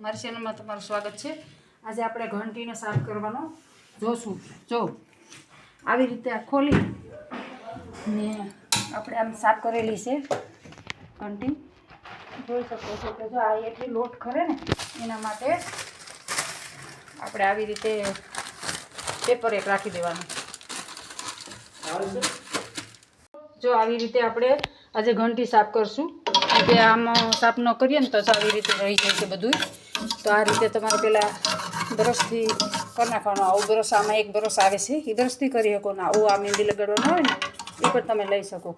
મારી ચેનલમાં તમારું સ્વાગત છે. આજે આપણે ઘંટીને સાફ કરવાનો જોશું. જો આવી રીતે આ ખોલી ને આપણે આમ સાફ કરેલી છે ઘંટી. જોઈ શકો છો કે જો આ એટલી લોટ ખરે ને એના માટે આપણે આવી રીતે પેપર એક રાખી દેવાનું. જો આવી રીતે આપણે આજે ઘંટી સાફ કરશું. કે આમ સાફ ન કરીએ ને તો આવી રીતે રહી જાય છે બધું તો આ રીતે તમારે પહેલાં બ્રશથી કરી નાખવાનું. આવું બ્રશ આમાં એક બ્રશ આવે છે એ બ્રશથી કરી શકો. ને આવું આ મહેંદી લગાડવાનું હોય ને એ પણ તમે લઈ શકો.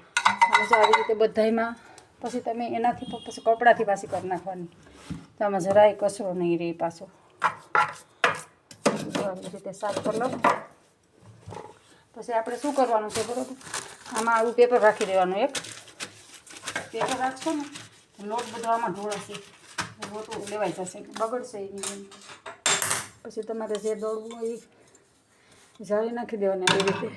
અને જો આવી રીતે બધાયમાં, પછી તમે એનાથી પછી કપડાથી પાછી કરી નાખવાની. તો આમાં જરાય કચરો નહીં રહે પાછો. આવી રીતે સાફ કરી લો. પછી આપણે શું કરવાનું છે બરાબર? આમાં આવું પેપર રાખી દેવાનું એક. પેપર રાખશો ને લોટ બધો આમાં ઢોળાશે. લોટ લેવાઈ જશે, બગડશે પછી તમારે જે દોડવું હોય એ જાળી નાખી દેવાની આવી રીતે.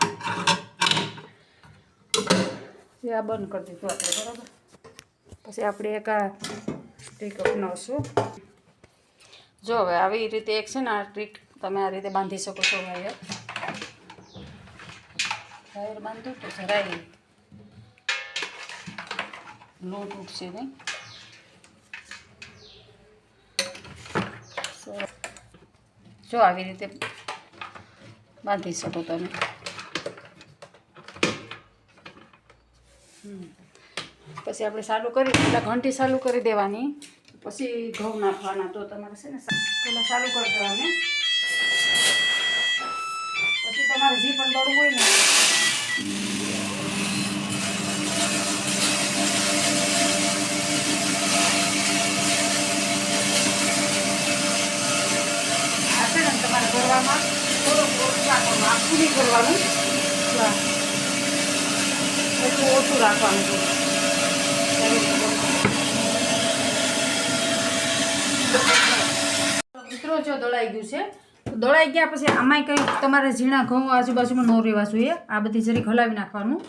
એ આ બંધ કરી દીધું આપણે, બરાબર? પછી આપણે એક આ સ્ટીક અપનાવશું. જો હવે આવી રીતે એક છે ને આ ટ્રીક તમે આ રીતે બાંધી શકો છો વાયર. વાયર બાંધો તો જરાય લોટ ઉઠશે નહીં. જો આવી રીતે બાંધી શકો તમે. પછી આપણે સાલું કરી પહેલાં ઘંટી સાલું કરી દેવાની. પછી ઘઉં નાખવાના. તો તમારે છે ને પહેલાં સાલું કરી દેવાની. ભરવામાં થોડુંક ઓછું રાખવાનું આખું નહીં. એટલું ઓછું રાખવાનું મિત્રો જો દળાઈ ગયું છે. દળાઈ ગયા પછી આમાંય કંઈ તમારે ઝીણા ઘઉં આજુબાજુમાં ન રહેવા જોઈએ. આ બધી જરીક હલાવી નાખવાનું.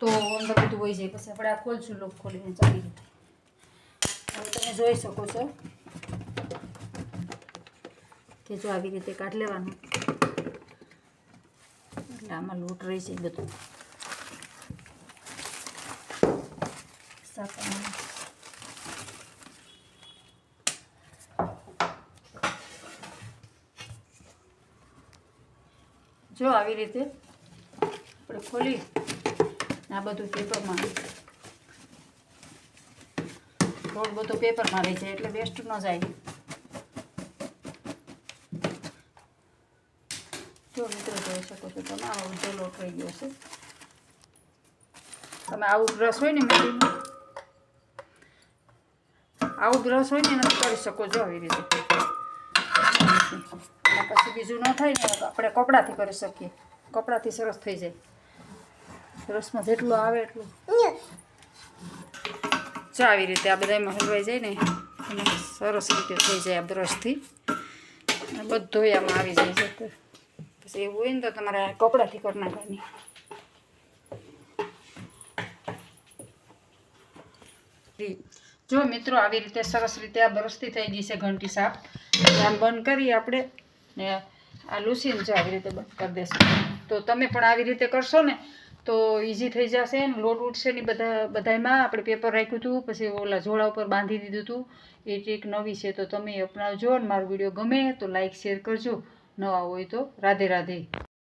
તો અંદર બધું હોય જાય પછી આપણે આ ખોલશું લોક ખોલીને ચાલી હવે તમે જોઈ શકો છો. કે જો આવી રીતે કાઢ લેવાનું. એટલે આમાં લોટ રહી છે બધું. જો આવી રીતે આપણે ખોલી આ બધું પેપરમાં થોડું બધું પેપરમાં રહી જાય એટલે વેસ્ટ ન જાય. જો મિત્રો જોઈ શકો છો તમે. આવો લોટ રહી ગયો છે. તમે આવું બ્રશ હોય ને મેંદીનું આવું બ્રશ હોય ને એનાથી કરી શકો છો આવી રીતે. પછી બીજું ન થાય ને, આપણે કપડાથી કરી શકીએ. કપડાથી સરસ થઈ જાય. રસમાં જેટલું આવે એટલું. જો આવી રીતે આ બધામાં હલવાઈ જાય ને, સરસ રીતે થઈ જાય આ બ્રશથી. બધું આમાં આવી જાય છે. પછી એવું હોય ને તો તમારે કપડાથી કરી નાખવાની. જો મિત્રો આવી રીતે સરસ રીતે આ બરસતી થઈ ગઈ છે ઘંટી સાફ આમ બંધ કરી આપણે ને આ લૂસીને જો આવી રીતે બંધ કરી દેશું. તો તમે પણ આવી રીતે કરશો ને, તો ઇઝી થઈ જશે ને. લોટ ઉઠશે ને બધા, બધાયમાં આપણે પેપર રાખ્યું હતું, પછી ઓલા જોડા ઉપર બાંધી દીધું હતું. એ ટ્રીક નવી છે, તો તમે અપનાવજો અને મારો વીડિયો ગમે તો લાઈક, શેર કરજો. નવા હોય તો. રાધે રાધે.